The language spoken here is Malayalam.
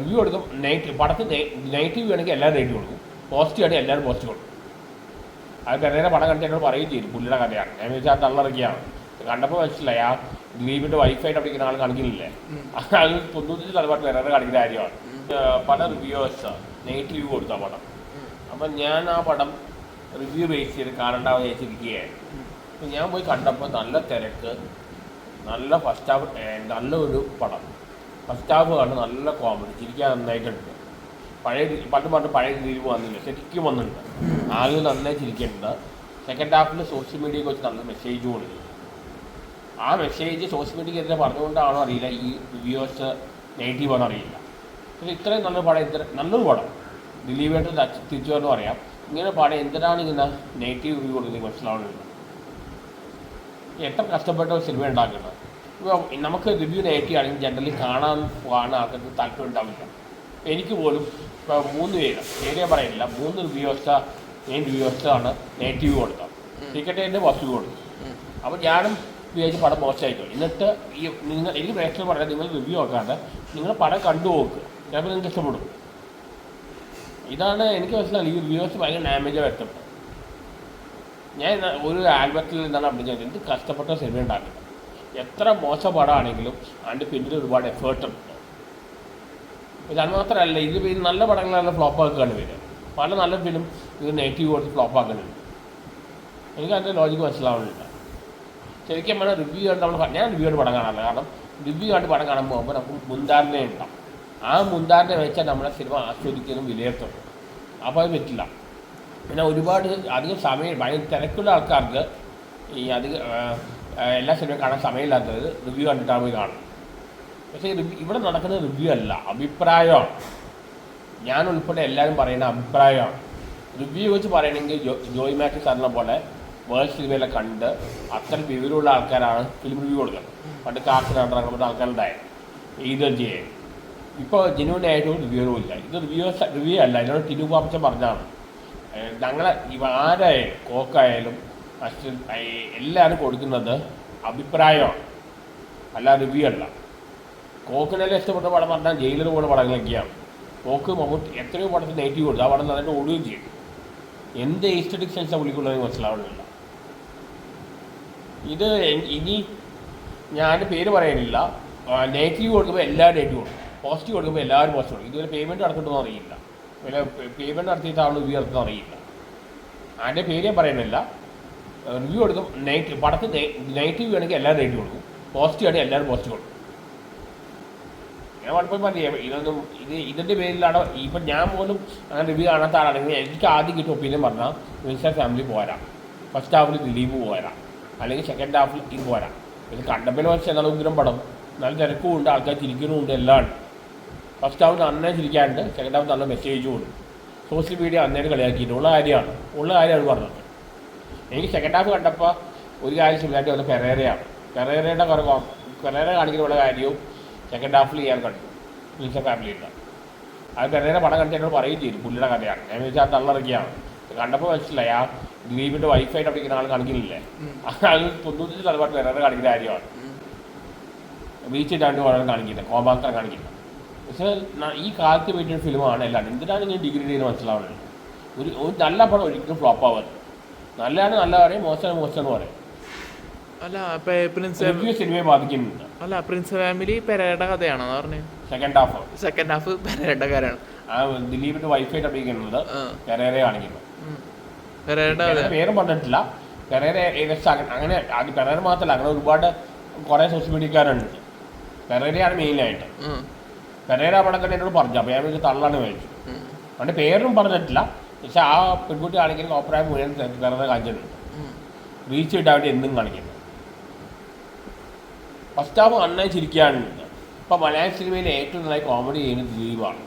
റിവ്യൂ കൊടുക്കും നെഗറ്റീവ് പടത്തിന് നെഗറ്റീവ് വേണമെങ്കിൽ എല്ലാവരും നെഗറ്റീവ് കൊടുക്കും. പോസിറ്റീവ് ആണെങ്കിൽ എല്ലാവരും പോസിറ്റീവ് കൊടുക്കും. അത് പെരേരെ പടം കണ്ടിട്ട് എന്നോട് പറയുകയും ചെയ്തു. പുള്ളിയുടെ കഥയാണ്. ഞാൻ വെച്ചാൽ തള്ളിറക്കിയാണ്. കണ്ടപ്പോൾ വെച്ചില്ല ആ ദിലീപിന്റെ വൈഫായിട്ട് പഠിക്കുന്ന ആൾ കാണിക്കുന്നില്ലേ? അത് തൊണ്ണൂറ്റി ശതമാനം പെരേരെ കാണിക്കുന്ന കാര്യമാണ്. പല റിവ്യൂവേഴ്സ് നെഗറ്റീവ് കൊടുത്ത പടം. അപ്പം ഞാൻ ആ പടം റിവ്യൂ ബേസ് ചെയ്ത് കാണണ്ടാവുക ചേച്ചിരിക്കുകയായിരുന്നു അപ്പം ഞാൻ പോയി കണ്ടപ്പോൾ നല്ല തിരക്ക് നല്ല ഫസ്റ്റ് ഹാഫ് നല്ലൊരു പടം. ഫസ്റ്റ് ഹാഫ് കണ്ട് നല്ല കോമഡി ചിരിക്കാൻ നന്നായിട്ടുണ്ട്. പഴയ പണ്ട് പണ്ട് പഴയ രീതിയിൽ വന്നില്ല ശരിക്കും വന്നിട്ടുണ്ട്. ആളുകൾ നന്നായി ചിരിക്കുന്നുണ്ട്. സെക്കൻഡ് ഹാഫിൽ സോഷ്യൽ മീഡിയയെ വെച്ച് നല്ല മെസ്സേജ് കൊടുത്തു ആ മെസ്സേജ് സോഷ്യൽ മീഡിയക്കെതിരെ പറഞ്ഞുകൊണ്ടാണോ അറിയില്ല. ഈ വ്യൂവേഴ്സ് നെഗറ്റീവ് ആണോ അറിയില്ല. പക്ഷേ ഇത്രയും നല്ല പടം ഇത്ര നല്ലൊരു പടം. ദിലീപായിട്ട് തിരിച്ചു വരണം അറിയാം ഇങ്ങനെ പടം എന്തിനാണ് ഇങ്ങനെ നെഗറ്റീവ് റിവ്യൂ കൊടുക്കുന്നത്? മനസ്സിലാവുന്നില്ല. എത്ര കഷ്ടപ്പെട്ട സിനിമ ഉണ്ടാക്കുന്നത്. നമുക്ക് റിവ്യൂ നെഗറ്റീവ് ആണെങ്കിൽ ജനറലി കാണാൻ പോകാൻ ആൾക്കാർക്ക് താല്പര്യം ഉണ്ടാവില്ല. എനിക്ക് പോലും ഇപ്പോൾ മൂന്ന് പേര് പേരെ പറയുന്നില്ല മൂന്ന് റിവ്യൂസ് മെയിൻ റിവ്യൂസാണ് നെഗറ്റീവ് കൊടുത്തത്. ടിക്കറ്റ് എന്റെ പോസിറ്റീവ് കൊടുത്തു. അപ്പോൾ ഞാനും വിചാരിച്ച് പടം മോശമായിക്കോ എന്നിട്ട് ഈ നിങ്ങൾ എനിക്ക് പ്രേക്ഷകർ പറയാം നിങ്ങൾ റിവ്യൂ നോക്കാണ്ട് നിങ്ങൾ പടം കണ്ടു നോക്കുക ചിലപ്പോൾ നിങ്ങൾക്ക് ഇഷ്ടപ്പെടും. ഇതാണ് എനിക്ക് മനസ്സിലായി. ഈ റിവ്യൂസ് ഭയങ്കര ഡാമേജ് വരുത്തും ഞാൻ ഒരു ആൽബത്തിൽ നിന്നാണ് അഭിനയിച്ചത്? എന്ത് കഷ്ടപ്പെട്ട സിനിമ ഉണ്ടാക്കുന്നത് എത്ര മോശപാടാണെങ്കിലും അതിന്റെ പിന്നിൽ ഒരുപാട് എഫേർട്ട് ഉണ്ട്. ഇത് അത് മാത്രമല്ല ഇത് നല്ല പടങ്ങളെല്ലാം ഫ്ലോപ്പ് ആക്കുകയാണ് വരിക. പല നല്ല ഫിലിം ഇത് നെഗറ്റീവ് കൊടുത്ത് ഫ്ലോപ്പ് ആക്കുന്നുണ്ട് എനിക്ക് അതിന്റെ ലോജിക്ക് മനസ്സിലാവുന്നില്ല. ശരിക്കും പറഞ്ഞാൽ റിവ്യൂ കണ്ട് നമ്മൾ ഞാൻ റിവ്യൂ കണ്ട് പടം കാണാറില്ല. കാരണം റിവ്യൂ കണ്ട് പടം കാണാൻ പോകുമ്പോൾ നമുക്ക് മുൻധാരണ ഉണ്ടാവും ആ മുൻധാരണ വെച്ചാൽ നമ്മളെ സിനിമ ആസ്വദിക്കുന്നതും വിലയിരുത്തും. അപ്പോൾ അത് പറ്റില്ല. പിന്നെ ഒരുപാട് അധികം സമയം ഭയങ്കര തിരക്കുള്ള ആൾക്കാർക്ക് ഈ അധിക എല്ലാ സിനിമയും കാണാൻ സമയമില്ലാത്തത് റിവ്യൂ കണ്ടിട്ടാണ് പോയി കാണും. പക്ഷേ റിവ്യൂ ഇവിടെ നടക്കുന്നത് റിവ്യൂ അല്ല അഭിപ്രായമാണ്. ഞാൻ ഉൾപ്പെടെ എല്ലാവരും പറയുന്ന അഭിപ്രായമാണ്. റിവ്യൂ വെച്ച് പറയണമെങ്കിൽ ജോയ് മാറ്റി സാറിനെ പോലെ വേൾഡ് സിനിമയിലെ കണ്ട് അത്ര വിവരമുള്ള ആൾക്കാരാണ് ഫിലിം റിവ്യൂ കൊടുക്കുന്നത്. പണ്ട് കാർട്ടൂൺ ഇറങ്ങുന്ന ആൾക്കാരുണ്ടായത് ഈതർ ചെയ്യും ഇപ്പോൾ ജെന്യൂൻ ആയിട്ട് റിവ്യൂറും ഇല്ല. ഇത് റിവ്യൂ റിവ്യൂ അല്ല. ഇതിനോട് ടിനു പറഞ്ഞാണ് ഞങ്ങളെ ആരായാലും കോക്കായാലും എല്ലാവരും കൊടുക്കുന്നത് അഭിപ്രായമാണ് അല്ല റിവ്യൂ അല്ല. കോക്കിനെല്ലാം ഇഷ്ടപ്പെട്ട പടം പറഞ്ഞാൽ ജയിലർ പോലെ പടങ്ങളൊക്കെയാണ്. കോക്ക് മമ്മൂട്ടി എത്രയോ പടത്തിൽ നെഗറ്റീവ് കൊടുത്തു. ആ പടം നന്നായിട്ട് ഓടുകയും ചെയ്യും. എന്ത് എസ്തറ്റിക് സെൻസാണ് വിളിക്കുള്ളതെന്ന് മനസ്സിലാവുന്നില്ല ഇത് ഇനി ഞാൻ പേര് പറയാനില്ല. നെഗറ്റീവ് കൊടുക്കുമ്പോൾ എല്ലാവരും നെഗറ്റീവ് കൊടുക്കും. പോസിറ്റീവ് കൊടുക്കുമ്പോൾ എല്ലാവരും പോസിറ്റീവ് കൊടുക്കും. ഇതുവരെ പേയ്മെന്റ് നടത്തിയിട്ടൊന്നും അറിയില്ല. പിന്നെ പേയ്മെന്റ് നടത്തിയിട്ടാണ് നടത്തുന്നത് അറിയില്ല. അതിന്റെ പേര് ഞാൻ പറയുന്നില്ല റിവ്യൂ എടുക്കും. നെഗറ്റീവ് പടത്ത് നെഗറ്റീവ് വേണമെങ്കിൽ എല്ലാവരും നെഗറ്റീവ് കൊടുക്കും. പോസിറ്റീവ് ആണെങ്കിൽ എല്ലാവരും പോസിറ്റീവ് കൊടുക്കും. ഞാൻ പലപ്പോഴും പറയാം ഇതൊന്നും ഇത് ഇതിന്റെ പേരിലാണോ? ഇപ്പം ഞാൻ പോലും അങ്ങനെ റിവ്യൂ കാണാത്ത ആളാണെങ്കിൽ എനിക്ക് ആദ്യം കിട്ടിയ ഒപ്പീനിയൻ പറഞ്ഞാൽ വിൻസർ ഫാമിലി പോരാ. ഫസ്റ്റ് ഹാഫിൽ ദിലീപ് പോരാ. അല്ലെങ്കിൽ സെക്കൻഡ് ഹാഫിൽ ഇത് പോരാ. ഇത് കണ്ടപ്പോൾ വെച്ച് എന്നാൽ ഉഗ്രം പടം. നല്ല തിരക്കും ഉണ്ട് ആൾക്കാർ ചിരിക്കുന്നുണ്ട് എല്ലാം ഉണ്ട്. ഫസ്റ്റ് ഹാഫ് നന്നായി ചിരിക്കാനുണ്ട് സെക്കൻഡ് ഹാഫ് നല്ല മെസ്സേജും ഉണ്ട്. സോഷ്യൽ മീഡിയ അന്നേരം കളിയാക്കിയിട്ട് ഉള്ള കാര്യമാണ്. ഉള്ള കാര്യമാണ് പറഞ്ഞത്. എനിക്ക് സെക്കൻഡ് ഹാഫ് കണ്ടപ്പോൾ ഒരു കാര്യം സിമിലായിട്ട് വന്ന പെരേരയാണ് പെരേരയുടെ കുറേ പെരേര കാണിക്കുന്ന കാര്യവും സെക്കൻഡ് ഹാഫിൽ ചെയ്യാൻ കണ്ടു. മീൻസ് ഫാമിലിയുടെ അത് പെരേര പടം കണ്ടിട്ട് എന്നോട് പറയുകയും ചെയ്തു പുള്ളിയുടെ കഥയാണ്. ഞാൻ വെച്ചാൽ തള്ളിറക്കിയാണ് കണ്ടപ്പോൾ മനസ്സിലായി ആ ദിലീപിന്റെ വൈഫായിട്ട് പഠിക്കുന്ന ആൾ കാണിക്കുന്നില്ലേ? അത് തൊണ്ണൂറ്റി തലമുറ പെരേര കാണിക്കുന്ന കാര്യമാണ്. ബീച്ച് രണ്ട് വളരെ കാണിക്കുന്നത് കോമാത്രം കാണിക്കുന്നത് പക്ഷേ ഈ കാലത്ത് വേണ്ടിയൊരു ഫിലിമാണ് എല്ലാം എന്തിനാണ് ഇങ്ങനെ ഡിഗ്രി ചെയ്യുന്നത് മനസ്സിലാവുന്നത് ഒരു ഒരു നല്ല പടം ഒരിക്കലും ഫ്ലോപ്പ് ആവരുത് നല്ലതാണ് നല്ല പറയും മോശമാണ് മോശം എന്ന് പറയും. അല്ല പ്രിൻസ് സിനിമയെ ബാധിക്കുന്നുണ്ട്. അല്ല പ്രിൻസ് ഫാമിലി പെരയുടെ കഥയാണോ പറഞ്ഞു? സെക്കൻഡ് ഹാഫ് സെക്കൻഡ് ഹാഫ് പെരയുടെ കാര്യമാണ് ആ ദിലീപിന്റെ വൈഫായിട്ട് അഭിനയിക്കുന്നത്. പെരേരെ കാണിക്കുന്നു. ഉം. പെരയുടെ കഥ പെരേര പേരും പറഞ്ഞിട്ടില്ല. പെരേര ഏകദേശം അങ്ങനെ- അത് പെരേര മാത്രമല്ല അങ്ങനെ ഒരുപാട് കുറെ സോഷ്യൽ മീഡിയക്കാരുണ്ട് പെരേരയാണ് മെയിനായിട്ട്. പെരേര പടം കണ്ട് എന്നോട് പറഞ്ഞു അപ്പോൾ ഞാൻ തള്ളാണ് മേടിച്ചു. അവന്റെ പേരും പറഞ്ഞിട്ടില്ല. പക്ഷെ ആ പെൺകുട്ടി കാണിക്കുന്ന അഭിപ്രായം മുഴുവൻ വെറുതെ കാണിച്ചിട്ടുണ്ട്. റീച്ച് കിട്ടാൻ വേണ്ടി എന്തും കാണിക്കുന്നു ഫസ്റ്റ് ഹാഫ് നന്നായി ചിരിക്കാനുണ്ട് ഇപ്പം മലയാള സിനിമയിൽ ഏറ്റവും നന്നായി കോമഡി ചെയ്യുന്നത് ദിലീപാണ്.